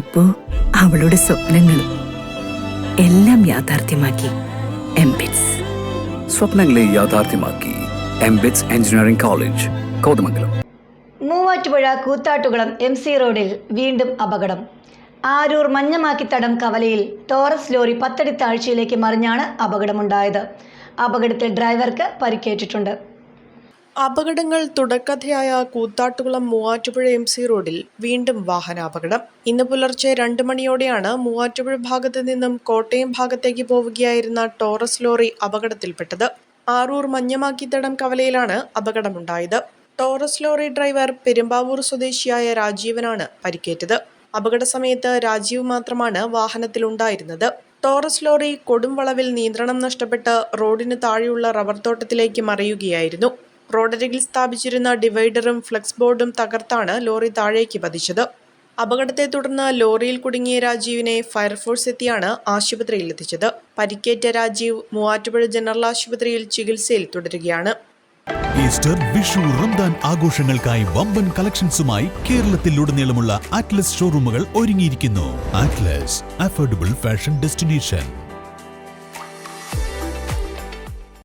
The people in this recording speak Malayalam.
ഇപ്പോ അവളുടെ സ്വപ്നങ്ങളും എല്ലാം യാഥാർത്ഥ്യമാക്കി എംബിറ്റ്സ് സ്വപ്നങ്ങളെ യാഥാർത്ഥ്യമാക്കി MBITS engineering college Kothamangalam. Muvattupuzha Koothattukulam M C റോഡിൽ വീണ്ടും അപകടം. ആരൂർ മഞ്ഞമാക്കിത്തടം കവലയിൽ ടോറസ് ലോറി പത്തടി താഴ്ചയിലേക്ക് മറിഞ്ഞാണ് അപകടമുണ്ടായത്. അപകടത്തിൽ ഡ്രൈവർക്ക് പരിക്കേറ്റിട്ടുണ്ട്. അപകടങ്ങൾ തുടക്കഥയായ കൂത്താട്ടുകുളം മൂവാറ്റുപുഴ എം സി റോഡിൽ വീണ്ടും വാഹനാപകടം. ഇന്ന് പുലർച്ചെ രണ്ട് മണിയോടെയാണ് മൂവാറ്റുപുഴ ഭാഗത്ത് നിന്നും കോട്ടയം ഭാഗത്തേക്ക് പോവുകയായിരുന്ന ടോറസ് ലോറി അപകടത്തിൽപ്പെട്ടത്. ആറൂർ മഞ്ഞമാക്കിത്തടം കവലയിലാണ് അപകടമുണ്ടായത്. ടോറസ് ലോറി ഡ്രൈവർ പെരുമ്പാവൂർ സ്വദേശിയായ രാജീവനാണ് പരിക്കേറ്റത്. അപകട സമയത്ത് രാജീവ് മാത്രമാണ് വാഹനത്തിലുണ്ടായിരുന്നത്. ടോറസ് ലോറി കൊടുംവളവിൽ നിയന്ത്രണം നഷ്ടപ്പെട്ട് റോഡിന് താഴെയുള്ള റബ്ബർ തോട്ടത്തിലേക്ക് മറിയുകയായിരുന്നു. റോഡരികിൽ സ്ഥാപിച്ചിരുന്ന ഡിവൈഡറും ഫ്ലെക്സ് ബോർഡും തകർത്താണ് ലോറി താഴേക്ക് പതിച്ചത്. അപകടത്തെ തുടർന്ന് ലോറിയിൽ കുടുങ്ങിയ രാജീവിനെ ഫയർഫോഴ്സ് എത്തിയാണ് ആശുപത്രിയിൽ എത്തിച്ചത്. പരിക്കേറ്റ രാജീവ് മൂവാറ്റുപുഴ ജനറൽ ആശുപത്രിയിൽ ചികിത്സയിൽ തുടരുകയാണ്. ഈസ്റ്റർ വിഷു റംദാൻ ആഘോഷങ്ങൾക്കായി വമ്പൻ കളക്ഷൻസുമായി കേരളത്തിലുടനീളമുള്ള അറ്റ്ലസ് ഷോറൂമുകൾ ഒരുങ്ങിയിരിക്കുന്നു. Atlas affordable fashion destination.